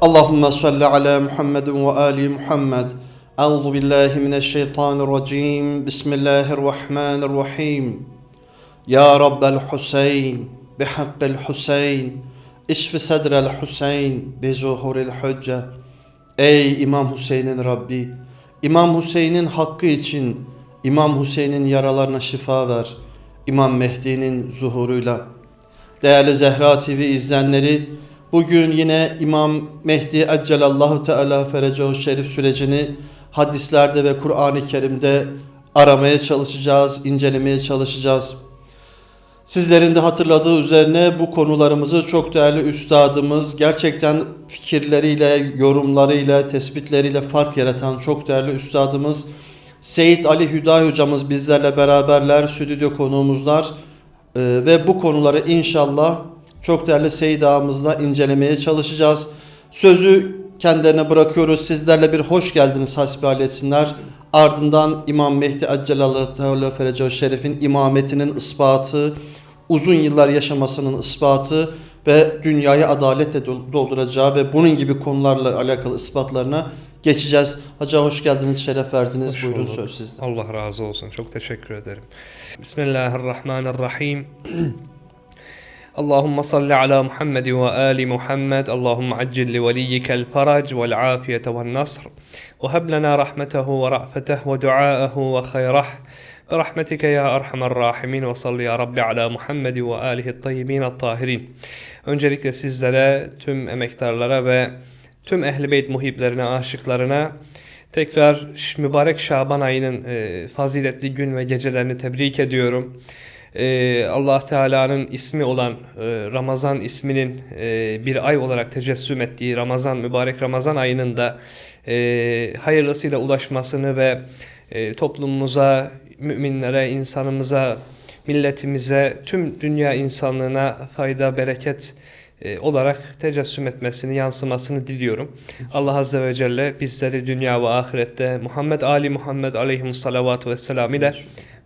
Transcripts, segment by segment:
Allahümme salli ala Muhammedin ve ali Muhammed. Euzu billahi mineşşeytanirracim. Bismillahirrahmanirrahim. Ya Rabbel Hüseyin, bihakkil Hüseyin, işfi sadrel Hüseyin, bi zuhuril hücce. Ey İmam Hüseyin'in Rabbi, İmam Hüseyin'in hakkı için İmam Hüseyin'in yaralarına şifa ver. İmam Mehdi'nin zuhuruyla. Değerli Zehra TV izleyenleri, bugün yine İmam Mehdi Eccelallahu Teala Ferecehu Şerif sürecini hadislerde ve Kur'an-ı Kerim'de aramaya çalışacağız, incelemeye çalışacağız. Sizlerin de hatırladığı üzerine bu konularımızı çok değerli üstadımız gerçekten fikirleriyle, yorumlarıyla, tespitleriyle fark yaratan çok değerli üstadımız Seyit Ali Hüdayi hocamız bizlerle beraberler, stüdyo konuğumuzlar Ee, ve bu konuları inşallah çok değerli Seyit ağamızla incelemeye çalışacağız. Sözü kendilerine bırakıyoruz. Sizlerle bir hoş geldiniz hasbihal etsinler. Ardından İmam Mehdi Accelallahu Teala Ferecehu Şerif'in imametinin ispatı, uzun yıllar yaşamasının ispatı ve dünyayı adaletle dol- dolduracağı ve bunun gibi konularla alakalı ispatlarına geçeceğiz. Hacı hoş geldiniz, şeref verdiniz. Hoş Buyurun bulduk. söz sizde. Allah razı olsun. Çok teşekkür ederim. Bismillahirrahmanirrahim. اللهم صل على محمد وآل محمد. اللهم عجل لوليك الفرج والعافية والنصر. وهب لنا رحمته ورأفته ودعاءه وخيره. برحمتك يا أرحم الراحمين. وصل يا رب على محمد وآله الطيبين الطاهرين. Sizlere, tüm emektarlara ve tüm Ehl-i Beyt muhiblerine, aşıklarına tekrar ş- mübarek Şaban ayının e, faziletli gün ve gecelerini tebrik ediyorum. E, Allah Teala'nın ismi olan e, Ramazan isminin e, bir ay olarak tecessüm ettiği Ramazan, mübarek Ramazan ayının da e, hayırlısıyla ulaşmasını ve e, toplumumuza, müminlere, insanımıza, milletimize, tüm dünya insanlığına fayda, bereket e, olarak tecessüm etmesini, yansımasını diliyorum. Allah Azze ve Celle bizleri dünya ve ahirette Muhammed Ali Muhammed aleyhimussalavatu vesselam ile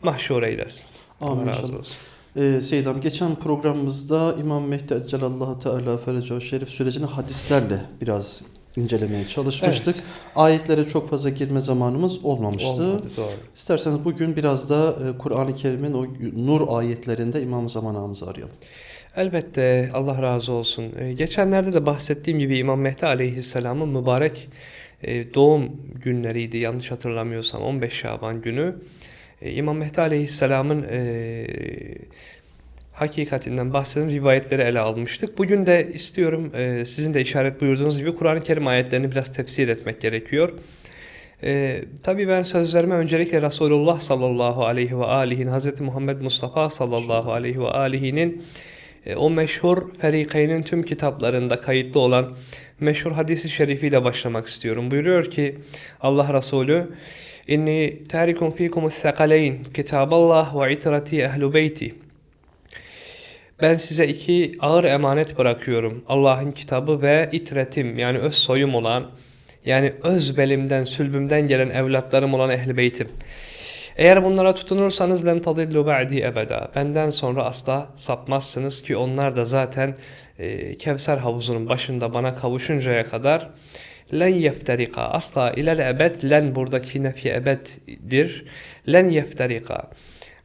mahşur eylesin. Amin Allah razı olsun. Ee, Seyyidam geçen programımızda İmam Mehdi Eccelallahu Teala Ferecehu Şerif sürecini hadislerle biraz incelemeye çalışmıştık. Ayetlere çok fazla girme zamanımız olmamıştı. Olmadı, doğru. İsterseniz bugün biraz da e, Kur'an-ı Kerim'in o nur ayetlerinde İmam Zaman ağamızı arayalım. Elbette Allah razı olsun. Ee, geçenlerde de bahsettiğim gibi İmam Mehdi Aleyhisselam'ın mübarek e, doğum günleriydi yanlış hatırlamıyorsam 15 Şaban günü. E, İmam Mehdi Aleyhisselam'ın e, hakikatinden bahseden rivayetleri ele almıştık. Bugün de istiyorum e, sizin de işaret buyurduğunuz gibi Kur'an-ı Kerim ayetlerini biraz tefsir etmek gerekiyor. Ee, tabii ben sözlerime öncelikle Resulullah sallallahu aleyhi ve alihin, Hz. Muhammed Mustafa sallallahu aleyhi ve alihinin e, o meşhur Ferikeynin tüm kitaplarında kayıtlı olan meşhur hadisi şerifiyle başlamak istiyorum. Buyuruyor ki Allah Resulü İnni tarikum fikum thakaleyn kitaballah ve itrati ehlu beyti ben size iki ağır emanet bırakıyorum. Allah'ın kitabı ve itretim yani öz soyum olan yani öz belimden, sülbümden gelen evlatlarım olan ehl beytim. Eğer bunlara tutunursanız len tadillu ba'di ebeda. Benden sonra asla sapmazsınız ki onlar da zaten e, Kevser havuzunun başında bana kavuşuncaya kadar len yefterika asla ilel ebed len buradaki nefi ebeddir. Len yefterika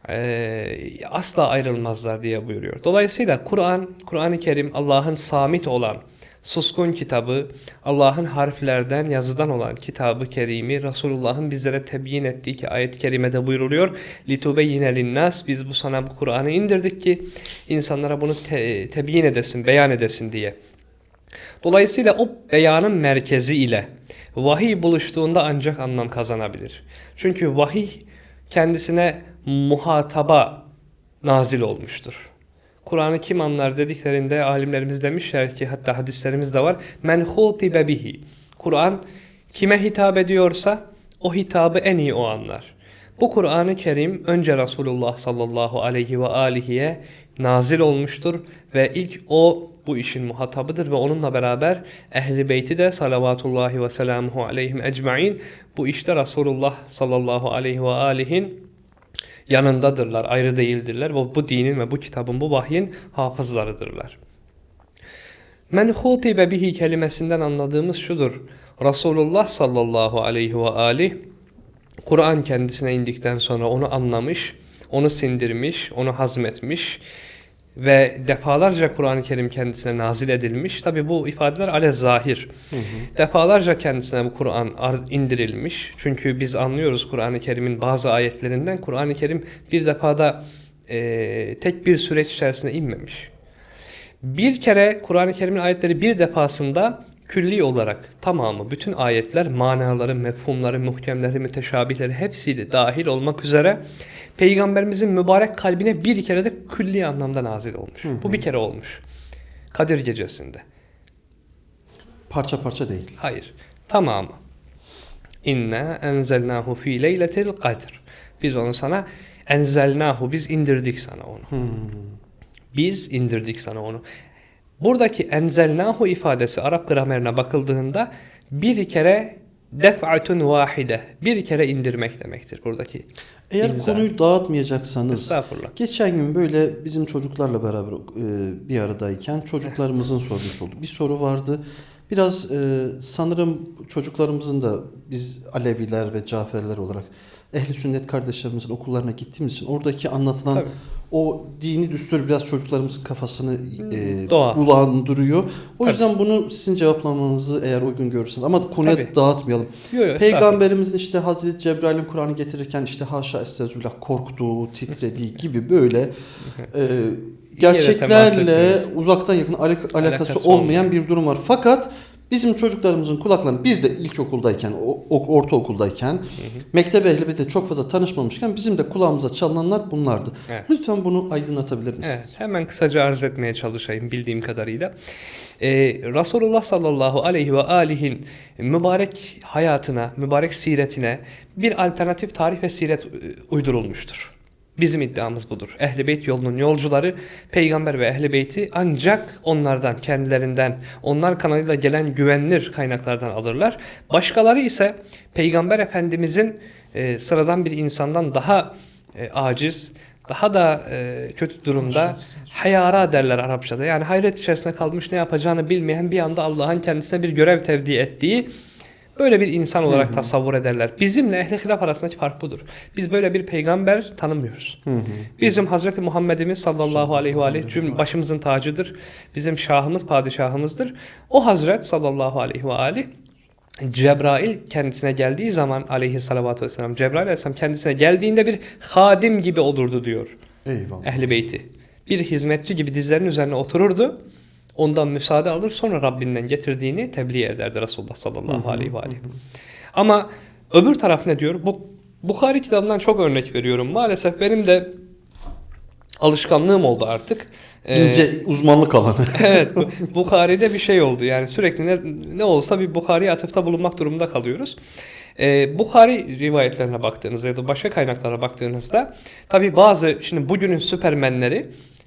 e, asla ayrılmazlar diye buyuruyor. Dolayısıyla Kur'an, Kur'an-ı Kerim Allah'ın samit olan, suskun kitabı, Allah'ın harflerden, yazıdan olan kitabı kerimi, Resulullah'ın bizlere tebyin ettiği ki ayet-i kerimede buyruluyor. لِتُبَيِّنَ لِلنَّاسِ Biz bu sana bu Kur'an'ı indirdik ki insanlara bunu te- tebyin edesin, beyan edesin diye. Dolayısıyla o beyanın merkezi ile vahiy buluştuğunda ancak anlam kazanabilir. Çünkü vahiy kendisine muhataba nazil olmuştur. Kur'an'ı kim anlar dediklerinde alimlerimiz demişler ki hatta hadislerimiz de var. Men hutibe bihi. Kur'an kime hitap ediyorsa o hitabı en iyi o anlar. Bu Kur'an-ı Kerim önce Resulullah sallallahu aleyhi ve alihiye nazil olmuştur ve ilk o bu işin muhatabıdır ve onunla beraber ehli beyti de salavatullahi ve selamuhu aleyhim ecmain bu işte Resulullah sallallahu aleyhi ve alihin yanındadırlar, ayrı değildirler. Bu, bu dinin ve bu kitabın, bu vahyin hafızlarıdırlar. Men hutibe bihi kelimesinden anladığımız şudur. Resulullah sallallahu aleyhi ve aleyh Kur'an kendisine indikten sonra onu anlamış, onu sindirmiş, onu hazmetmiş ve defalarca Kur'an-ı Kerim kendisine nazil edilmiş. Tabi bu ifadeler ale zahir. Defalarca kendisine bu Kur'an indirilmiş. Çünkü biz anlıyoruz Kur'an-ı Kerim'in bazı ayetlerinden Kur'an-ı Kerim bir defada eee, tek bir süreç içerisinde inmemiş. Bir kere Kur'an-ı Kerim'in ayetleri bir defasında külli olarak tamamı bütün ayetler manaları, mefhumları, muhkemleri, müteşabihleri hepsiyle dahil olmak üzere Peygamberimizin mübarek kalbine bir kere de külli anlamda nazil olmuş. Bu bir kere olmuş. Kadir gecesinde. Parça parça değil. Hayır. Tamamı. İnna enzelnahu fi leyletil kadr. Biz onu sana enzelnahu biz indirdik sana onu. Biz indirdik sana onu. Buradaki enzelnahu ifadesi Arap gramerine bakıldığında bir kere def'atun vahide. Bir kere indirmek demektir buradaki. Eğer İnzal. konuyu dağıtmayacaksanız geçen gün böyle bizim çocuklarla beraber e, bir aradayken çocuklarımızın sormuş olduk. Bir soru vardı. Biraz e, sanırım çocuklarımızın da biz Aleviler ve Caferler olarak ehli sünnet kardeşlerimizin okullarına gittiğimiz için oradaki anlatılan Tabii. O dini düstur biraz çocuklarımızın kafasını e, Doğa. bulandırıyor. O Tabii. yüzden bunu sizin cevaplamanızı eğer uygun görürseniz ama konuya Tabii. dağıtmayalım. Yo, yo. Peygamberimizin işte Hazreti Cebrail'in Kur'an'ı getirirken işte haşa estağfurullah korktuğu, titrediği gibi böyle e, gerçeklerle uzaktan yakın alak- alakası, Alakası olmayan olmayan. bir durum var. Fakat bizim çocuklarımızın kulaklarını biz de ilkokuldayken, ortaokuldayken, mektebe ehli de çok fazla tanışmamışken bizim de kulağımıza çalınanlar bunlardı. Evet. Lütfen bunu aydınlatabilir misiniz? Evet, hemen kısaca arz etmeye çalışayım bildiğim kadarıyla. Ee, Resulullah sallallahu aleyhi ve alihin mübarek hayatına, mübarek siretine bir alternatif tarih ve siret e, uydurulmuştur. Bizim iddiamız budur. Ehl-i Beyt yolunun yolcuları peygamber ve Ehl-i Beyt'i ancak onlardan, kendilerinden, onlar kanalıyla gelen güvenilir kaynaklardan alırlar. Başkaları ise peygamber efendimizin e, sıradan bir insandan daha e, aciz, daha da e, kötü durumda hayara derler Arapçada. Yani hayret içerisinde kalmış ne yapacağını bilmeyen bir anda Allah'ın kendisine bir görev tevdi ettiği böyle bir insan olarak tasavvur ederler. Bizimle ehli hilaf arasındaki fark budur. Biz böyle bir peygamber tanımıyoruz. Bizim Hazreti Muhammed'imiz sallallahu aleyhi ve aleyhi cümle başımızın tacıdır. Bizim şahımız, padişahımızdır. O Hazret sallallahu aleyhi ve aleyhi Cebrail kendisine geldiği zaman aleyhissalatü vesselam Cebrail aleyhisselam kendisine geldiğinde bir hadim gibi olurdu diyor Eyvallah. ehli beyti. Bir hizmetçi gibi dizlerinin üzerine otururdu. Ondan müsaade alır sonra Rabbinden getirdiğini tebliğ ederdi Resulullah sallallahu aleyhi ve aleyhi. Ama öbür taraf ne diyor? Bu Bukhari kitabından çok örnek veriyorum. Maalesef benim de alışkanlığım oldu artık. Ee, İnce uzmanlık alanı. evet, bu- Bukhari'de bir şey oldu. Yani sürekli ne, ne olsa bir Bukhari'ye atıfta bulunmak durumunda kalıyoruz. Ee, Bukhari rivayetlerine baktığınızda ya da başka kaynaklara baktığınızda tabi bazı şimdi bugünün süpermenleri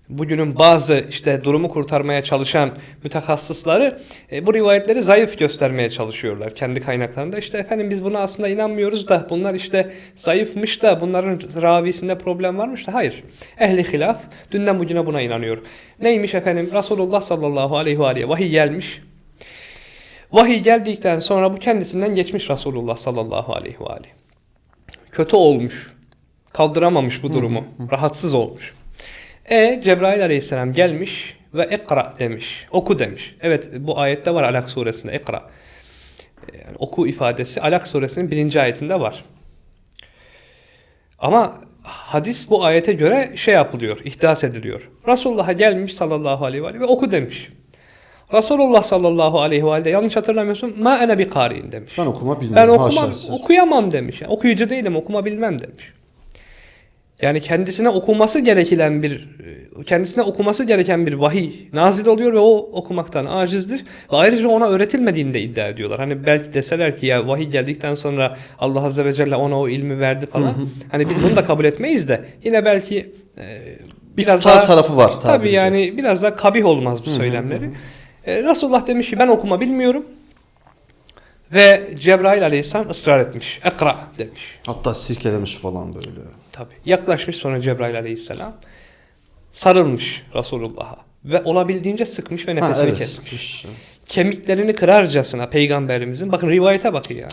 bugünün bazı işte durumu kurtarmaya çalışan mütehassısları e, bu rivayetleri zayıf göstermeye çalışıyorlar kendi kaynaklarında. İşte efendim biz buna aslında inanmıyoruz da bunlar işte zayıfmış da bunların ravisinde problem varmış da hayır. Ehli hilaf dünden bugüne buna inanıyor. Neymiş efendim Resulullah sallallahu aleyhi ve aleyhi vahiy gelmiş. Vahiy geldikten sonra bu kendisinden geçmiş Resulullah sallallahu aleyhi ve aleyhi. Kötü olmuş. Kaldıramamış bu durumu. Rahatsız olmuş. E Cebrail aleyhisselam gelmiş ve ikra demiş. Oku demiş. Evet bu ayette var Alak suresinde ikra. Yani oku ifadesi Alak suresinin birinci ayetinde var. Ama hadis bu ayete göre şey yapılıyor, ihdas ediliyor. Resulullah'a gelmiş sallallahu aleyhi ve aleyhi ve oku demiş. Resulullah sallallahu aleyhi ve aleyhi yanlış hatırlamıyorsun ma ene bi kari'in demiş. Ben okuma bilmiyorum. Ben siz. okuyamam demiş. Yani okuyucu değilim, okuma bilmem demiş. Yani kendisine okuması gereken bir kendisine okuması gereken bir vahiy nazil oluyor ve o okumaktan acizdir. Ve ayrıca ona öğretilmediğini de iddia ediyorlar. Hani belki deseler ki ya vahiy geldikten sonra Allah azze ve celle ona o ilmi verdi falan. Hani biz bunu da kabul etmeyiz de yine belki e, Bir biraz daha tarafı var. Tabii tabiri yani biraz daha kabih olmaz bu söylemleri. E, Resulullah demiş ki ben okuma bilmiyorum. Ve Cebrail aleyhisselam ısrar etmiş. Ekra demiş. Hatta sirkelemiş falan böyle. Tabii. Yaklaşmış sonra Cebrail aleyhisselam. Sarılmış Resulullah'a. ve olabildiğince sıkmış ve Ha, nefesini evet, kesmiş. sıkmış. Kemiklerini kırarcasına peygamberimizin bakın rivayete bakın ya.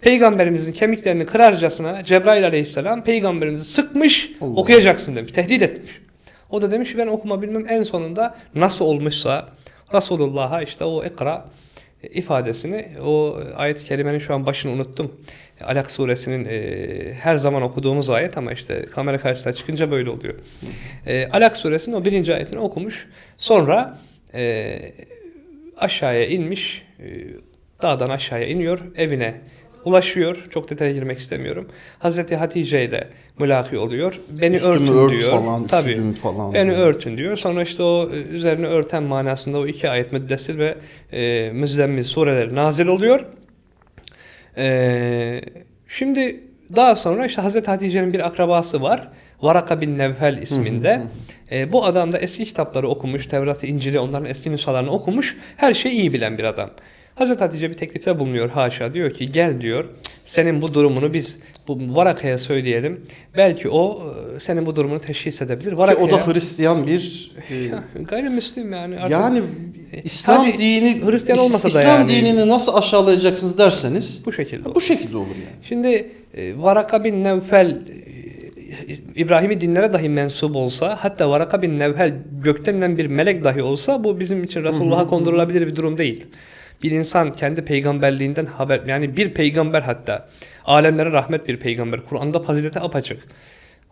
Peygamberimizin kemiklerini kırarcasına Cebrail aleyhisselam peygamberimizi sıkmış Allah. okuyacaksın demiş. Tehdit etmiş. O da demiş ki ben okuma bilmem en sonunda nasıl olmuşsa Resulullah'a işte o ikra ifadesini o ayet-i kerimenin şu an başını unuttum. Alak suresinin e, her zaman okuduğumuz ayet ama işte kamera karşısına çıkınca böyle oluyor. E, Alak suresinin o birinci ayetini okumuş. Sonra e, aşağıya inmiş. e, dağdan aşağıya iniyor. Evine ulaşıyor. Çok detaya girmek istemiyorum. Hazreti Hatice ile mülaki oluyor. Beni Üstümü örtün ört diyor. falan, Tabii. falan. Beni örtün diyor. Sonra işte o e, üzerine örten manasında o iki ayet Müddessir ve e, Müzzemmil sureleri nazil oluyor. E, şimdi daha sonra işte Hazreti Hatice'nin bir akrabası var. Varaka bin Nevfel isminde. E, bu adam da eski kitapları okumuş. Tevrat, İncil'i onların eski nüshalarını okumuş. Her şeyi iyi bilen bir adam. Hazreti Hatice bir teklifte bulunuyor haşa. Diyor ki gel diyor senin bu durumunu biz bu Varaka'ya söyleyelim. Belki o e, senin bu durumunu teşhis edebilir. Ki Varaka'ya, o da Hristiyan bir e, gayrimüslim yani. Artık yani İslam Hadi dini Hristiyan İs- olmasa da İslam yani. dinini nasıl aşağılayacaksınız derseniz bu şekilde. bu şekilde olur yani. Şimdi e, Varaka bin Nevfel e, İbrahim'i dinlere dahi mensup olsa hatta Varaka bin Nevfel gökten bir melek dahi olsa bu bizim için Resulullah'a kondurulabilir bir durum değil. Bir insan kendi peygamberliğinden haber yani bir peygamber hatta alemlere rahmet bir peygamber. Kur'an'da fazilete apaçık.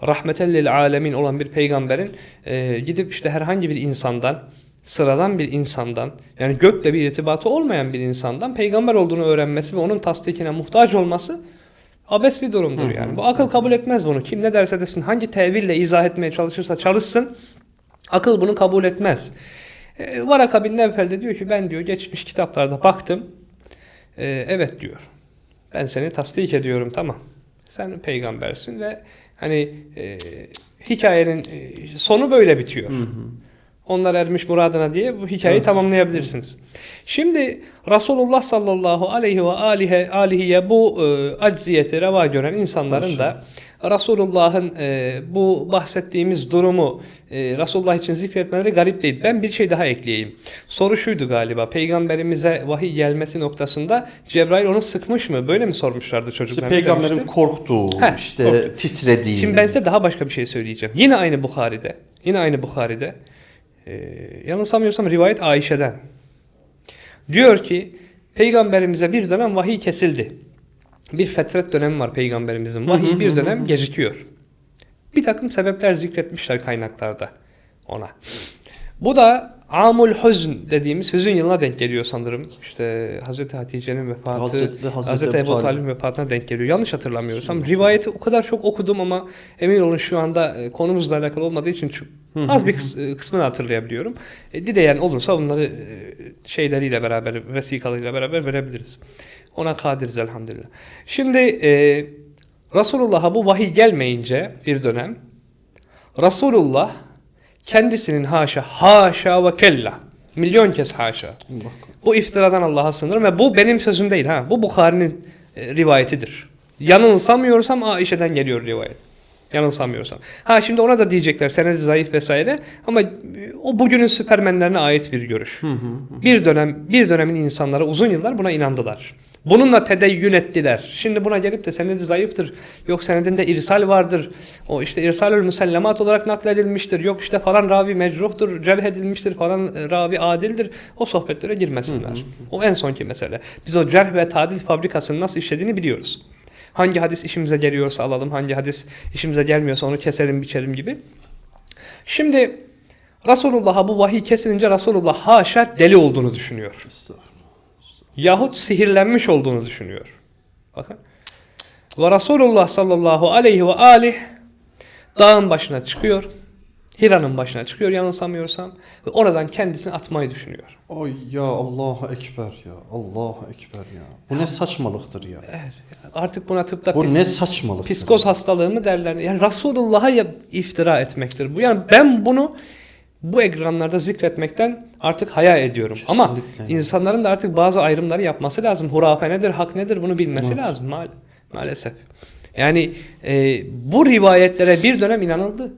Rahmeten lil alemin olan bir peygamberin e, gidip işte herhangi bir insandan sıradan bir insandan yani gökle bir irtibatı olmayan bir insandan peygamber olduğunu öğrenmesi ve onun tasdikine muhtaç olması abes bir durumdur yani. Bu akıl kabul etmez bunu. Kim ne derse desin, hangi teville izah etmeye çalışırsa çalışsın, akıl bunu kabul etmez. E, Varaka bin Nevfel de diyor ki ben diyor geçmiş kitaplarda baktım. E, evet diyor. Ben seni tasdik ediyorum tamam. Sen peygambersin ve hani e, hikayenin e, sonu böyle bitiyor. Onlar ermiş muradına diye bu hikayeyi Evet. tamamlayabilirsiniz. Şimdi Resulullah sallallahu aleyhi ve alihe, alihiye bu e, acziyeti reva gören insanların da Resulullah'ın e, bu bahsettiğimiz durumu e, Resulullah için zikretmeleri garip değil. Ben bir şey daha ekleyeyim. Soru şuydu galiba. Peygamberimize vahiy gelmesi noktasında Cebrail onu sıkmış mı? Böyle mi sormuşlardı çocuklar? İşte peygamberin demişti? korktuğu, Heh, işte korktu. titrediği. Şimdi ben size daha başka bir şey söyleyeceğim. Yine aynı Bukhari'de. Yine aynı Bukhari'de. E, yanılsamıyorsam rivayet Ayşe'den. Diyor ki Peygamberimize bir dönem vahiy kesildi. Bir fetret dönemi var peygamberimizin. Vahiy bir dönem gecikiyor. Bir takım sebepler zikretmişler kaynaklarda ona. Bu da Amul Huzn dediğimiz hüzün yılına denk geliyor sanırım. İşte Hazreti Hatice'nin vefatı, Hazreti- Hazreti Hazreti, Ebu Ebu Talib. Talib'in vefatına denk geliyor. Yanlış hatırlamıyorsam. Rivayeti o kadar çok okudum ama emin olun şu anda e, konumuzla alakalı olmadığı için çok- az bir e, kısmını hatırlayabiliyorum. E, dileyen olursa bunları şeyleriyle beraber, vesikalarıyla beraber verebiliriz. Ona kadiriz elhamdülillah. Şimdi e, Resulullah'a bu vahiy gelmeyince bir dönem Resulullah kendisinin haşa, haşa ve kella, milyon kez haşa. Allah Bu iftiradan Allah'a sığınırım ve bu benim sözüm değil ha. Bu Bukhari'nin e, rivayetidir. Yanılsamıyorsam Aişe'den geliyor rivayet. Yanılsamıyorsam. Ha şimdi ona da diyecekler senedi zayıf vesaire ama e, o bugünün süpermenlerine ait bir görüş. Bir dönem bir dönemin insanları uzun yıllar buna inandılar. Bununla tedeyyün ettiler. Şimdi buna gelip de senedi zayıftır. Yok senedinde irsal vardır. O işte irsalül müsellemat olarak nakledilmiştir. Yok işte falan ravi mecruhtur, cerh edilmiştir falan e, ravi adildir. O sohbetlere girmesinler. O en sonki mesele. Biz o cerh ve tadil fabrikasının nasıl işlediğini biliyoruz. Hangi hadis işimize geliyorsa alalım, hangi hadis işimize gelmiyorsa onu keselim, biçelim gibi. Şimdi Resulullah'a bu vahiy kesilince Resulullah haşa deli olduğunu düşünüyor. Estağfurullah. Yahut sihirlenmiş olduğunu düşünüyor. Bakın. Ve Resulullah sallallahu aleyhi ve aleyh dağın başına çıkıyor. Hira'nın başına çıkıyor yanılsamıyorsam. Ve oradan kendisini atmayı düşünüyor. Ay ya Allahu Ekber ya. Allahu Ekber ya. Bu ne saçmalıktır ya. Artık buna tıpta Bu pis- ne saçmalıktır. psikoz hastalığı mı derler. Yani Resulullah'a iftira etmektir bu. Yani ben bunu bu ekranlarda zikretmekten artık haya ediyorum. Ama Kesinlikle. insanların da artık bazı ayrımları yapması lazım. Hurafe nedir, hak nedir bunu bilmesi Evet. lazım ma- maalesef. Yani e, bu rivayetlere bir dönem inanıldı.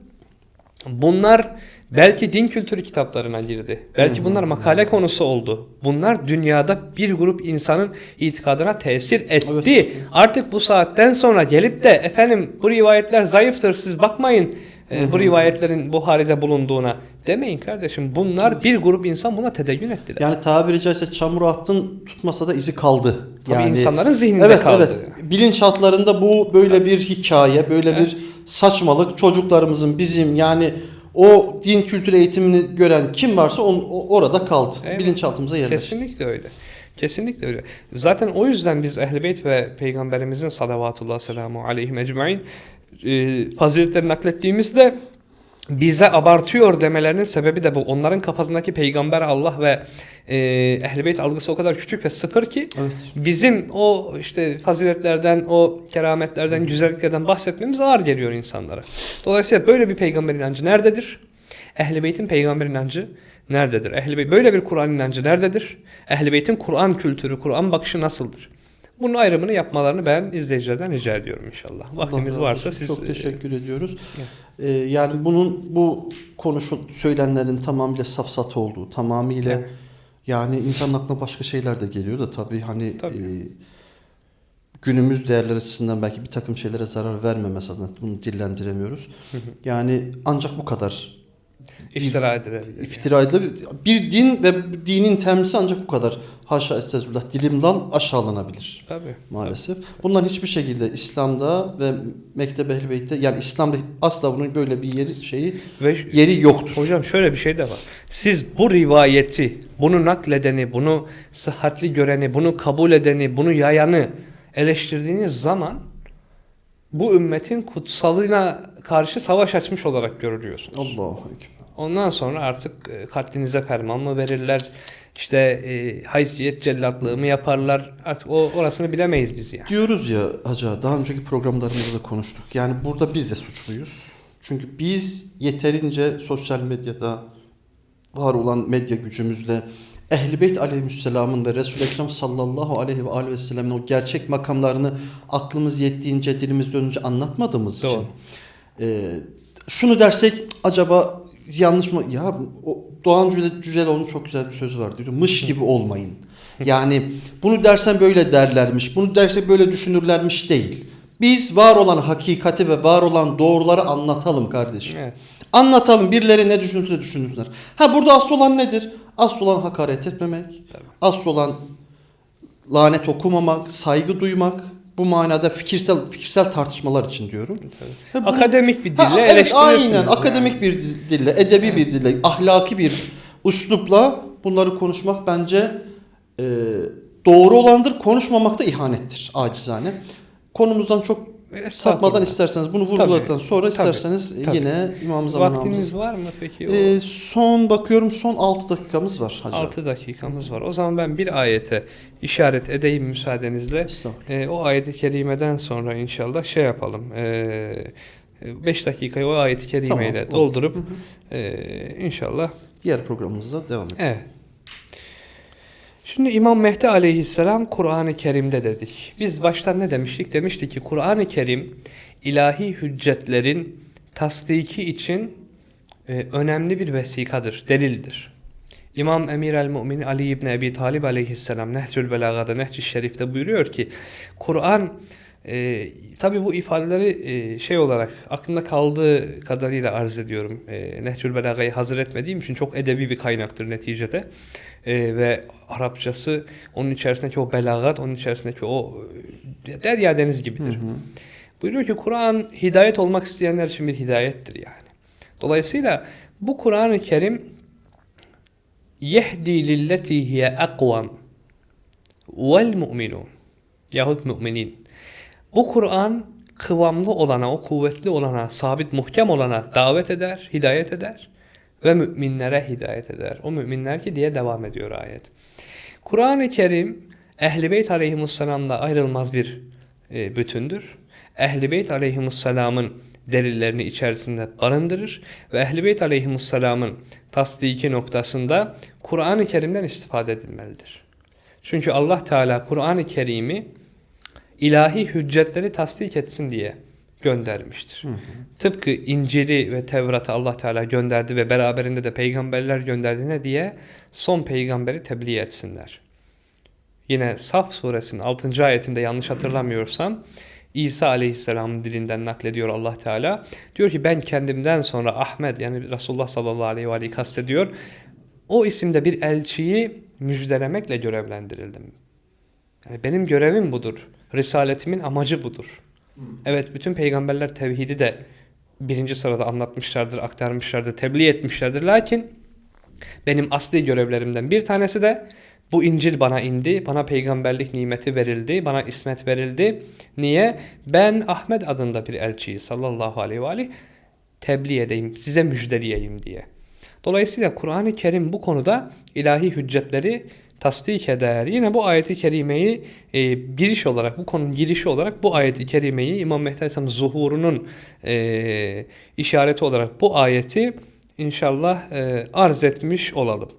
Bunlar Belki din kültürü kitaplarına girdi. Belki bunlar makale konusu oldu. Bunlar dünyada bir grup insanın itikadına tesir etti. Artık bu saatten sonra gelip de efendim bu rivayetler zayıftır siz bakmayın e, bu rivayetlerin Buhari'de bulunduğuna demeyin kardeşim. Bunlar bir grup insan buna tedeyyün ettiler. Yani tabiri caizse çamura attın tutmasa da izi kaldı. Tabii yani insanların zihninde evet, kaldı. Evet. Bilinçaltlarında bu böyle bir hikaye, böyle Evet. bir saçmalık çocuklarımızın bizim yani o din kültürü eğitimini gören kim varsa on, o- orada kaldı. Evet. Bilinçaltımıza yerleşti. Kesinlikle öyle. Kesinlikle öyle. Zaten o yüzden biz Ehl-i Beyt ve Peygamberimizin salavatullah selamu aleyhim ecmain e, faziletlerini naklettiğimizde bize abartıyor demelerinin sebebi de bu. Onların kafasındaki peygamber Allah ve e, Ehl-i Beyt algısı o kadar küçük ve sıfır ki Evet. bizim o işte faziletlerden, o kerametlerden, güzelliklerden bahsetmemiz ağır geliyor insanlara. Dolayısıyla böyle bir peygamber inancı nerededir? Ehl-i Beyt'in peygamber inancı nerededir? Ehl-i Beyt böyle bir Kur'an inancı nerededir? Ehl-i Beyt'in Kur'an kültürü, Kur'an bakışı nasıldır? Bunun ayrımını yapmalarını ben izleyicilerden rica ediyorum inşallah. Allah Vaktimiz varsa siz çok e, teşekkür ediyoruz. Ee, yani bunun bu konuşu söylenlerin tamamıyla safsatı olduğu, tamamıyla Evet. yani insanın aklına başka şeyler de geliyor da tabii hani Tabii. e, günümüz değerler açısından belki bir takım şeylere zarar vermemesi adına bunu dillendiremiyoruz. Yani ancak bu kadar iftira edilebilir. iftira edilebilir. Bir din ve dinin temsilcisi ancak bu kadar. Haşa estağfurullah dilimden aşağılanabilir Tabii. maalesef. Bunların hiçbir şekilde İslam'da ve Mektebe Ehl-i Beyt'te yani İslam'da asla bunun böyle bir yeri şeyi Ve yeri yoktur. Hocam şöyle bir şey de var. Siz bu rivayeti, bunu nakledeni, bunu sıhhatli göreni, bunu kabul edeni, bunu yayanı eleştirdiğiniz zaman bu ümmetin kutsalına karşı savaş açmış olarak görülüyorsunuz. Allahu ekber. Ondan sonra artık e, katlinize ferman mı verirler? İşte e, haysiyet cellatlığı mı yaparlar? Artık o orasını bilemeyiz biz yani. Diyoruz ya hacı daha önceki programlarımızda konuştuk. Yani burada biz de suçluyuz. Çünkü biz yeterince sosyal medyada var olan medya gücümüzle Ehl-i Beyt aleyhisselamın ve Resul-i Ekrem sallallahu aleyhi ve aleyhi ve sellemin o gerçek makamlarını aklımız yettiğince dilimiz dönünce anlatmadığımız Doğru. için e, şunu dersek acaba yanlış mı? Ya o Doğan Cüce- Cüceloğlu'nun çok güzel bir sözü var diyor. Mış gibi olmayın. Yani bunu dersen böyle derlermiş, bunu derse böyle düşünürlermiş değil. Biz var olan hakikati ve var olan doğruları anlatalım kardeşim. Evet. Anlatalım birileri ne düşünürse düşünsünler. Ha burada asıl olan nedir? Asıl olan hakaret etmemek. Tabii. Asıl olan lanet okumamak, saygı duymak. Bu manada fikirsel fikirsel tartışmalar için diyorum. Tabii. Bunu- Akademik bir dille Ha, evet, aynen yani. akademik bir dille, edebi bir dille, ahlaki bir üslupla bunları konuşmak bence e, doğru olandır. Konuşmamak da ihanettir acizane. Konumuzdan çok. Sapmadan isterseniz bunu vurguladıktan sonra tabii, isterseniz tabii. yine İmam Zaman Vaktimiz var mı peki? O- ee, son bakıyorum son 6 dakikamız var hacı. 6 dakikamız var. O zaman ben bir ayete işaret edeyim müsaadenizle. Ee, o ayeti kerimeden sonra inşallah şey yapalım. 5 dakikayı o ayeti kerimeyle Tamam, doldurup Hı hı. e, inşallah Diğer programımızda devam edelim. Evet. Şimdi İmam Mehdi aleyhisselam Kur'an-ı Kerim'de dedik. Biz baştan ne demiştik? Demiştik ki Kur'an-ı Kerim ilahi hüccetlerin tasdiki için e, önemli bir vesikadır, delildir. İmam Emir el-Mu'min Ali İbni Ebi Talib aleyhisselam Nehcül Belaga'da Nehc-i Şerif'te buyuruyor ki Kur'an e, tabi bu ifadeleri e, şey olarak aklımda kaldığı kadarıyla arz ediyorum. E, Nehcül Belaga'yı hazır etmediğim için çok edebi bir kaynaktır neticede. E, ve Arapçası onun içerisindeki o belagat, onun içerisindeki o e, derya deniz gibidir. Buyuruyor ki Kur'an hidayet olmak isteyenler için bir hidayettir yani. Dolayısıyla bu Kur'an-ı Kerim yehdi lilleti hiye akvam vel mu'minun yahut müminin. Bu Kur'an kıvamlı olana, o kuvvetli olana, sabit muhkem olana davet eder, hidayet eder ve müminlere hidayet eder. O müminler ki diye devam ediyor ayet. Kur'an-ı Kerim Ehl-i Beyt aleyhimusselam'la ayrılmaz bir e, bütündür. Ehl-i Beyt aleyhimusselamın delillerini içerisinde barındırır ve Ehl-i Beyt aleyhimusselamın tasdiki noktasında Kur'an-ı Kerim'den istifade edilmelidir. Çünkü Allah Teala Kur'an-ı Kerim'i ilahi hüccetleri tasdik etsin diye göndermiştir. Tıpkı İncil'i ve Tevrat'ı Allah Teala gönderdi ve beraberinde de peygamberler gönderdiğine diye son peygamberi tebliğ etsinler. Yine Saf suresinin 6. ayetinde yanlış hatırlamıyorsam İsa aleyhisselamın dilinden naklediyor Allah Teala. Diyor ki ben kendimden sonra Ahmet yani Resulullah sallallahu aleyhi ve aleyhi kastediyor. O isimde bir elçiyi müjdelemekle görevlendirildim. Yani benim görevim budur. Risaletimin amacı budur. Evet bütün peygamberler tevhidi de birinci sırada anlatmışlardır, aktarmışlardır, tebliğ etmişlerdir. Lakin benim asli görevlerimden bir tanesi de bu İncil bana indi, bana peygamberlik nimeti verildi, bana ismet verildi. Niye? Ben Ahmet adında bir elçiyi sallallahu aleyhi ve aleyh tebliğ edeyim, size müjdeleyeyim diye. Dolayısıyla Kur'an-ı Kerim bu konuda ilahi hüccetleri tasdik eder. Yine bu ayeti kerimeyi e, giriş olarak, bu konunun girişi olarak bu ayeti kerimeyi İmam Mehdi Aleyhisselam zuhurunun e, işareti olarak bu ayeti inşallah e, arz etmiş olalım.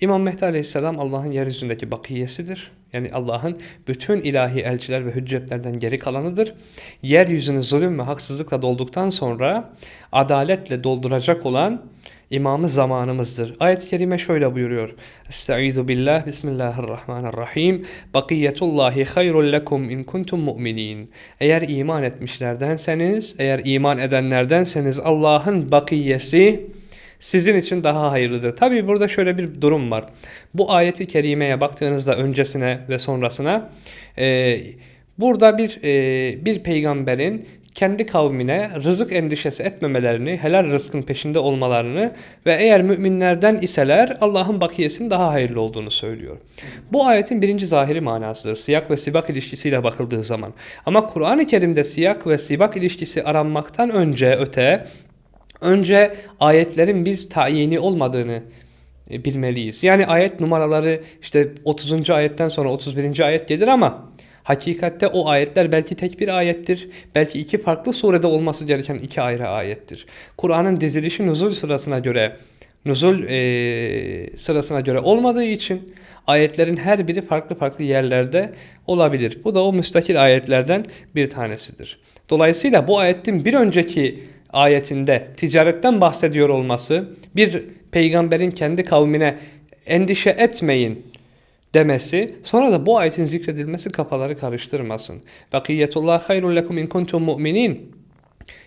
İmam Mehdi Aleyhisselam Allah'ın yeryüzündeki bakiyesidir. Yani Allah'ın bütün ilahi elçiler ve hüccetlerden geri kalanıdır. Yeryüzünü zulüm ve haksızlıkla dolduktan sonra adaletle dolduracak olan imamı zamanımızdır. Ayet-i kerime şöyle buyuruyor. Estaizu billah, bismillahirrahmanirrahim. Bakiyetullahi hayrul lekum in kuntum mu'minin. Eğer iman etmişlerdenseniz, eğer iman edenlerdenseniz Allah'ın bakiyesi sizin için daha hayırlıdır. Tabi burada şöyle bir durum var. Bu ayeti kerimeye baktığınızda öncesine ve sonrasına e, burada bir e, bir peygamberin kendi kavmine rızık endişesi etmemelerini, helal rızkın peşinde olmalarını ve eğer müminlerden iseler Allah'ın bakiyesinin daha hayırlı olduğunu söylüyor. Bu ayetin birinci zahiri manasıdır. Siyak ve sibak ilişkisiyle bakıldığı zaman. Ama Kur'an-ı Kerim'de siyak ve sibak ilişkisi aranmaktan önce öte, önce ayetlerin biz tayini olmadığını e, bilmeliyiz. Yani ayet numaraları işte 30. ayetten sonra 31. ayet gelir ama Hakikatte o ayetler belki tek bir ayettir. Belki iki farklı surede olması gereken iki ayrı ayettir. Kur'an'ın dizilişi nuzul sırasına göre nuzul e, sırasına göre olmadığı için ayetlerin her biri farklı farklı yerlerde olabilir. Bu da o müstakil ayetlerden bir tanesidir. Dolayısıyla bu ayetin bir önceki ayetinde ticaretten bahsediyor olması bir peygamberin kendi kavmine endişe etmeyin demesi sonra da bu ayetin zikredilmesi kafaları karıştırmasın. Bakiyetullah hayrun lekum in kuntum mu'minin.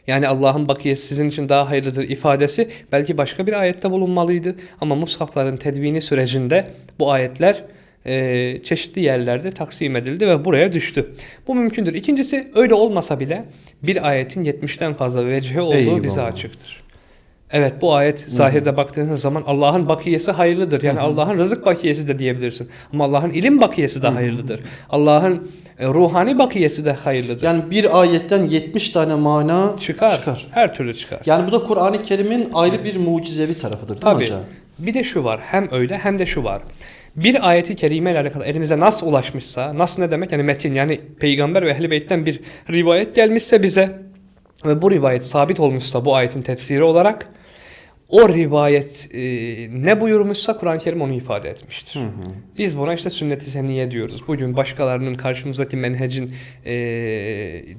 Yani Allah'ın bakiyesi sizin için daha hayırlıdır ifadesi belki başka bir ayette bulunmalıydı. Ama mushafların tedvini sürecinde bu ayetler e, çeşitli yerlerde taksim edildi ve buraya düştü. Bu mümkündür. İkincisi öyle olmasa bile bir ayetin 70'ten fazla vecihi olduğu Eyvallah. bize açıktır. Evet bu ayet zahirde baktığınız zaman Allah'ın bakiyesi hayırlıdır. Yani Allah'ın rızık bakiyesi de diyebilirsin. Ama Allah'ın ilim bakiyesi de hayırlıdır. Allah'ın e, ruhani bakiyesi de hayırlıdır. Yani bir ayetten 70 tane mana çıkar. çıkar. Her türlü çıkar. Yani bu da Kur'an-ı Kerim'in ayrı bir mucizevi tarafıdır değil Tabii. mi hocam? Bir de şu var. Hem öyle hem de şu var. Bir ayeti kerime ile alakalı elimize nas ulaşmışsa, nas ne demek? Yani metin yani peygamber ve ehl beytten bir rivayet gelmişse bize ve bu rivayet sabit olmuşsa bu ayetin tefsiri olarak o rivayet e, ne buyurmuşsa Kur'an-ı Kerim onu ifade etmiştir. Hı hı. Biz buna işte sünnet-i senniye diyoruz. Bugün başkalarının karşımızdaki menhecin e,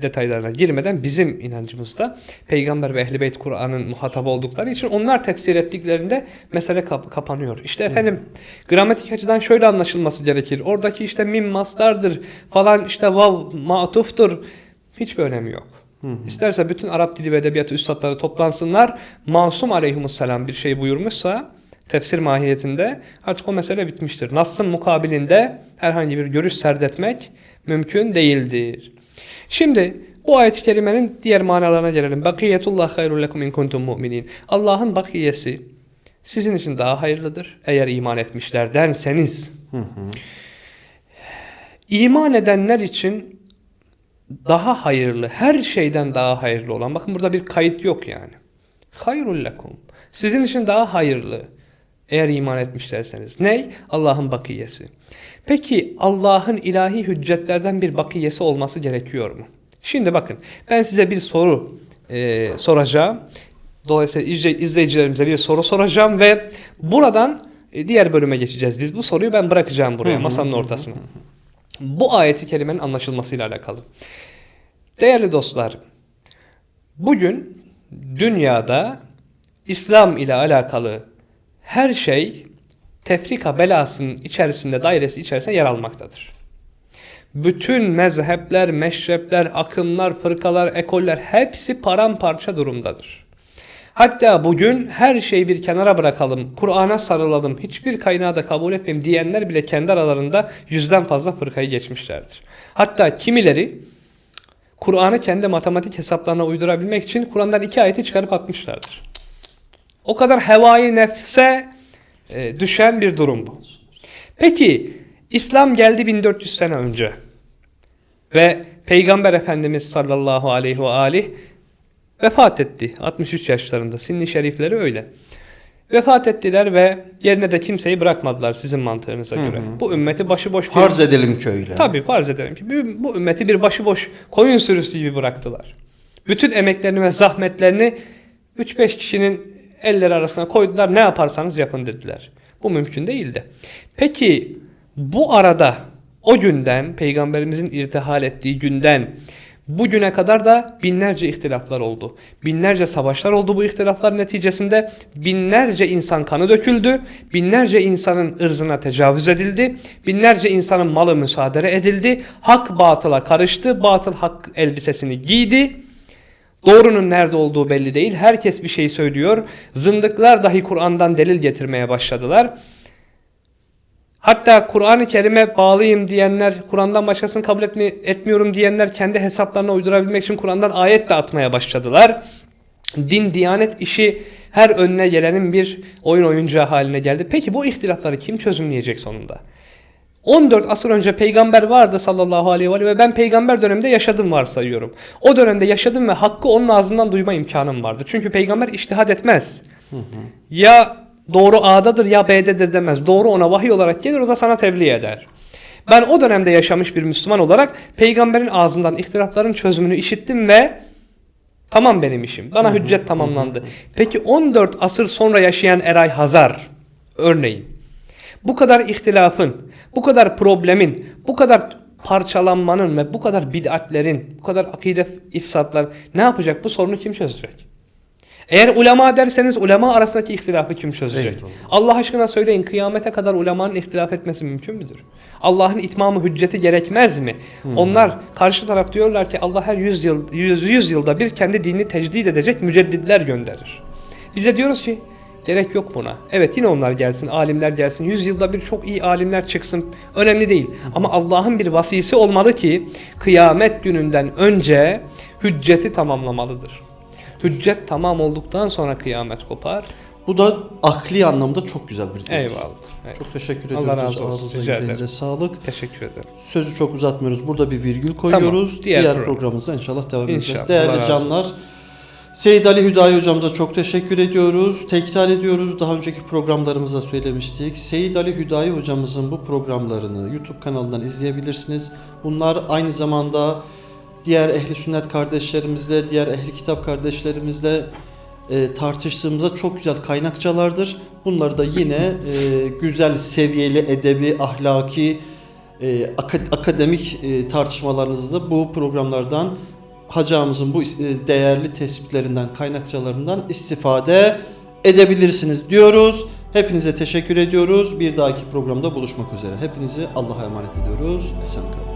detaylarına girmeden bizim inancımızda peygamber ve ehl beyt Kur'an'ın muhatabı oldukları için onlar tefsir ettiklerinde mesele kap kapanıyor. İşte efendim hı. gramatik açıdan şöyle anlaşılması gerekir. Oradaki işte mim mastardır falan işte vav matuftur. Hiçbir önemi yok. Hı. İsterse bütün Arap dili ve edebiyatı üstadları toplansınlar. Masum aleyhisselam bir şey buyurmuşsa tefsir mahiyetinde artık o mesele bitmiştir. Nas'ın mukabilinde herhangi bir görüş serdetmek mümkün değildir. Şimdi bu ayet-i kerimenin diğer manalarına gelelim. Bakiyetullah hayrul lekum in kuntum mu'minin. Allah'ın bakiyesi sizin için daha hayırlıdır eğer iman etmişlerdenseniz. Hı hı. İman edenler için daha hayırlı, her şeyden daha hayırlı olan. Bakın burada bir kayıt yok yani. Hayrul lekum. Sizin için daha hayırlı. Eğer iman etmişlerseniz. Ney? Allah'ın bakiyesi. Peki Allah'ın ilahi hüccetlerden bir bakiyesi olması gerekiyor mu? Şimdi bakın ben size bir soru e, soracağım. Dolayısıyla izleyicilerimize bir soru soracağım ve buradan e, diğer bölüme geçeceğiz. Biz bu soruyu ben bırakacağım buraya masanın ortasına. Bu ayeti kelimenin anlaşılmasıyla alakalı. Değerli dostlar, Bugün dünyada İslam ile alakalı her şey tefrika belasının içerisinde, dairesi içerisinde yer almaktadır. Bütün mezhepler, meşrepler, akımlar, fırkalar, ekoller hepsi paramparça durumdadır. Hatta bugün her şeyi bir kenara bırakalım, Kur'an'a sarılalım, hiçbir kaynağı da kabul etmeyeyim diyenler bile kendi aralarında yüzden fazla fırkayı geçmişlerdir. Hatta kimileri Kur'an'ı kendi matematik hesaplarına uydurabilmek için Kur'an'dan iki ayeti çıkarıp atmışlardır. O kadar hevai nefse e, düşen bir durum bu. Peki İslam geldi 1400 sene önce ve Peygamber Efendimiz sallallahu aleyhi ve aleyh vefat etti. 63 yaşlarında. Sinni şerifleri öyle. Vefat ettiler ve yerine de kimseyi bırakmadılar sizin mantığınıza göre. Bu ümmeti başıboş bir Farz edelim ki öyle. Tabii farz edelim ki bu, bu ümmeti bir başıboş koyun sürüsü gibi bıraktılar. Bütün emeklerini ve zahmetlerini 3-5 kişinin elleri arasına koydular ne yaparsanız yapın dediler. Bu mümkün değildi. Peki bu arada o günden peygamberimizin irtihal ettiği günden bugüne kadar da binlerce ihtilaflar oldu. Binlerce savaşlar oldu bu ihtilaflar neticesinde. Binlerce insan kanı döküldü. Binlerce insanın ırzına tecavüz edildi. Binlerce insanın malı müsaade edildi. Hak batıla karıştı. Batıl hak elbisesini giydi. Doğrunun nerede olduğu belli değil. Herkes bir şey söylüyor. Zındıklar dahi Kur'an'dan delil getirmeye başladılar. Hatta Kur'an-ı Kerim'e bağlıyım diyenler, Kur'an'dan başkasını kabul etmi etmiyorum diyenler kendi hesaplarına uydurabilmek için Kur'an'dan ayet de atmaya başladılar. Din, diyanet işi her önüne gelenin bir oyun oyuncağı haline geldi. Peki bu ihtilafları kim çözümleyecek sonunda? 14 asır önce peygamber vardı sallallahu aleyhi ve, aleyhi ve ben peygamber döneminde yaşadım varsayıyorum. O dönemde yaşadım ve hakkı onun ağzından duyma imkanım vardı. Çünkü peygamber iştihad etmez. Ya doğru A'dadır ya B'dedir demez. Doğru ona vahiy olarak gelir o da sana tebliğ eder. Ben o dönemde yaşamış bir Müslüman olarak peygamberin ağzından ihtilafların çözümünü işittim ve tamam benim işim. Bana hüccet tamamlandı. Peki 14 asır sonra yaşayan Eray Hazar örneğin bu kadar ihtilafın, bu kadar problemin, bu kadar parçalanmanın ve bu kadar bid'atlerin, bu kadar akide ifsatlar ne yapacak? Bu sorunu kim çözecek? Eğer ulema derseniz ulema arasındaki ihtilafı kim çözecek? Allah aşkına söyleyin kıyamete kadar ulemanın ihtilaf etmesi mümkün müdür? Allah'ın itmamı hücceti gerekmez mi? Onlar karşı taraf diyorlar ki Allah her 100 yıl 100, 100 yılda bir kendi dinini tecdid edecek mücedditler gönderir. Bize diyoruz ki gerek yok buna. Evet yine onlar gelsin, alimler gelsin. 100 yılda bir çok iyi alimler çıksın. Önemli değil. Ama Allah'ın bir vasisi olmalı ki kıyamet gününden önce hücceti tamamlamalıdır. Hüccet tamam olduktan sonra kıyamet kopar. Bu da akli anlamda çok güzel bir delil. Eyvallah. Evet. Çok teşekkür Allah ediyoruz. razı olsun. Ağzınıza Rica ederim. sağlık. Teşekkür ederim. Sözü çok uzatmıyoruz. Burada bir virgül koyuyoruz. Diğer Diğer, program. programımıza inşallah devam edeceğiz. İnşallah. Allah Değerli canlar, Seyit Ali Hüdayi hocamıza çok teşekkür ediyoruz. Tekrar ediyoruz. Daha önceki programlarımızda söylemiştik. Seyit Ali Hüdayi hocamızın bu programlarını YouTube kanalından izleyebilirsiniz. Bunlar aynı zamanda diğer ehli sünnet kardeşlerimizle, diğer ehli kitap kardeşlerimizle e, tartıştığımızda çok güzel kaynakçalardır. Bunları da yine e, güzel seviyeli edebi, ahlaki, e, aka- akademik e, tartışmalarınızı da bu programlardan hacamızın bu e, değerli tespitlerinden, kaynakçalarından istifade edebilirsiniz diyoruz. Hepinize teşekkür ediyoruz. Bir dahaki programda buluşmak üzere. Hepinizi Allah'a emanet ediyoruz. Esen kalın.